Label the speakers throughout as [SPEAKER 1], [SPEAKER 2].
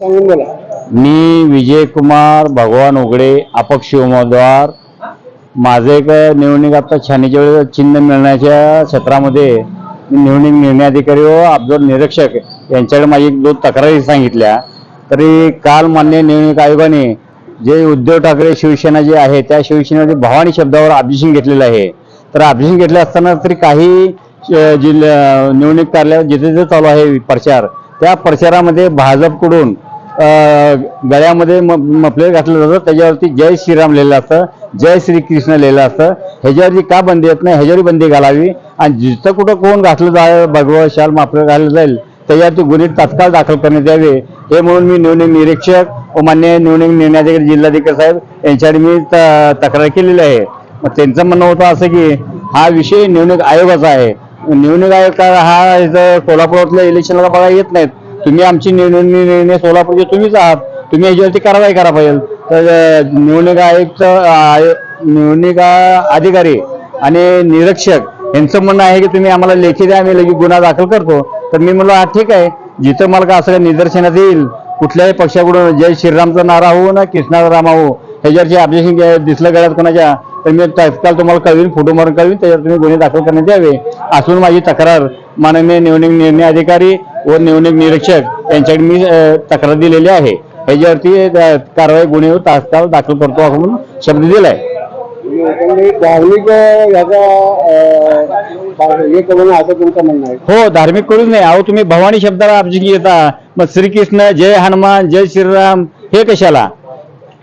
[SPEAKER 1] मी विजयकुमार भगवान उघडे अपक्ष उमेदवार. माझं एक निवडणूक आता छानीच्या वेळेस चिन्ह मिळण्याच्या क्षेत्रामध्ये मी निवडणूक निर्णय अधिकारी व अब्दुल निरीक्षक यांच्याकडे माझी एक दोन तक्रारी सांगितल्या. तरी काल मान्य निवडणूक आयोगाने जे उद्धव ठाकरे शिवसेना जे आहे त्या शिवसेनेमध्ये भवानी शब्दावर ऑब्जेक्शन घेतलेलं आहे. तर ऑब्जेक्शन घेतलं असताना तरी काही जिल्हा निवडणूक कार्यालय जिथे जिथे चालू आहे प्रचार त्या प्रचारामध्ये भाजपकडून गळ्यामध्ये म- मफलर घातलं जातं. त्याच्यावरती जय श्रीराम लिहिलं असतं. जय श्रीकृष्ण लिहिलं असतं. ह्याच्यावरती का बंदी येत नाही? ह्याच्यावर बंदी घालावी. आणि जिथं कुठं कोण घातलं जाय भगवा शाल माफलेर घातलं जाईल त्याच्यावरती गुन्हे तात्काळ दाखल करण्यात यावे. हे म्हणून मी निवडणूक निरीक्षक व मान्य निवडणूक निर्णयाधिकारी जिल्हाधिकारी साहेब यांच्याकडे मी त- तक्रार केलेली आहे. मग त्यांचं म्हणणं होतं असं की हा विषय निवडणूक आयोगाचा आहे. निवडणूक आयोग हा इथं कोल्हापुरातल्या इलेक्शनला बघा येत नाहीत. तुम्ही आमची निवडणूक निर्णय सोलापूरचे तुम्हीच आहात. तुम्ही याच्यावरती कारवाई करा पाहिजे. तर निवडणूक आयुक्त निवडणूक अधिकारी आणि निरीक्षक यांचं म्हणणं आहे की तुम्ही आम्हाला लेखी द्या आम्ही लगेच गुन्हा दाखल करतो. तर मी म्हणलो हा ठीक आहे. जिथं मला का असं काही निदर्शनात येईल कुठल्याही पक्षाकडून जय श्रीरामचा नारा हो ना कृष्णाचा रामा हो ह्याच्यावरची ऑब्जेक्शन दिसलं गळ्यात कोणाच्या तर मी तत्काल तुम्हाला कळवीन फोटो मारून कळवीन त्याच्यावर तुम्ही गुन्हे दाखल करण्यात यावे. असून माझी तक्रार माननीय निवडणूक निर्णय अधिकारी व निवडणूक निरीक्षक यांच्याकडे मी तक्रार दिलेली आहे. ह्याच्यावरती अ, कारवाई गुन्हे तात्काळ दाखल करतो म्हणून शब्द दिलाय.
[SPEAKER 2] धार्मिक हे
[SPEAKER 1] हो धार्मिक करूच नाही. अहो तुम्ही भवानी शब्दाला ऑब्जेक्शन घेता. मग श्रीकृष्ण जय हनुमान जय श्रीराम हे कशाला?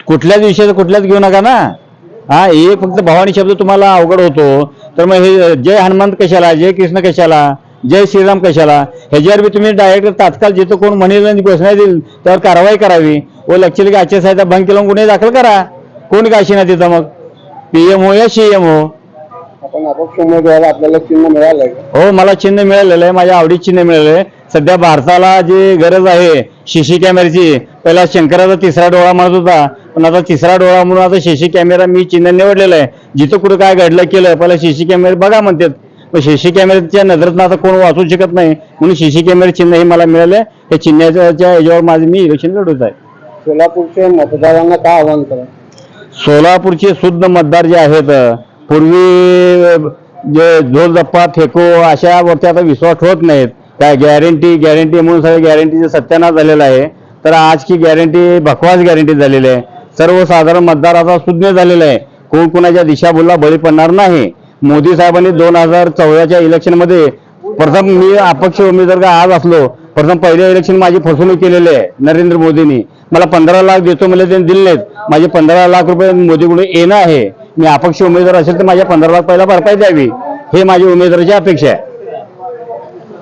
[SPEAKER 1] कुठल्याच विषयाचं कुठल्याच घेऊ नका ना. हा एक फक्त भवानी शब्द तुम्हाला अवघड होतो. तर मग हे जय हनुमान कशाला? जय कृष्ण कशाला? जय श्रीराम कशाला? ह्याच्यावर बी तुम्ही डायरेक्ट तात्काळ जिथं कोण म्हणेल घोषणा देईल त्यावर कारवाई करावी. व लक्षली की आचारसंहिता भंग केला गुन्हे दाखल करा. कोण काशी ना तिथं मग? पीएम हो या सीएम हो.
[SPEAKER 2] आपण अपक्ष उमेदवार आपल्याला चिन्ह मिळालंय?
[SPEAKER 1] हो मला चिन्ह मिळालेलं आहे माझ्या आवडीत चिन्ह मिळालेलं आहे. सध्या भारताला जी गरज आहे शिशी कॅमेऱ्याची पहिला शंकराचा तिसरा डोळा म्हणत होता. पण आता तिसरा डोळा म्हणून आता शिशी कॅमेरा मी चिन्ह निवडलेलं आहे. जिथं कुठं काय घडलं केलं पहिला शिशी कॅमेरे बघा म्हणतात. पण शिशी कॅमेऱ्याच्या नजरेत आता कोण वाचू शकत नाही? म्हणून शिशी कॅमेरा चिन्ह हे मला मिळालं. हे चिन्हाच्या याच्यावर माझं मी इलेक्शन लढवत आहे.
[SPEAKER 2] सोलापूरच्या मतदारांना काय आव्हान करा?
[SPEAKER 1] सोलापूरचे शुद्ध मतदार जे आहेत पूर्वी जे झोलदप्पा फेको अशा वरती आता विश्वास ठेवत नाहीत. काय गॅरंटी गॅरंटी म्हणून सगळं गॅरंटीचं सत्यानाश झालेला आहे तर आज की गॅरंटी बकवास गॅरंटी झालेली आहे. सर्वसाधारण मतदार आता सुज्ञ झालेला आहे. कोण कोणाच्या दिशाभूलला बळी पडणार नाही. मोदी साहेबांनी दोन हजार चौदाच्या इलेक्शनमध्ये प्रथम मी अपक्ष उमेदवार का आज असलो प्रथम पहिल्या इलेक्शन माझी फसवणूक केलेली आहे नरेंद्र मोदींनी. मला पंधरा लाख देतो मला त्यांनी दिले नाहीत. माझे पंधरा लाख रुपये मोदीकडून येणं आहे. मी अपक्ष उमेदवार असेल तर माझ्या पंधरा लाख पहिला भरपाई द्यावी. हे माझी उमेदवाराची अपेक्षा आहे.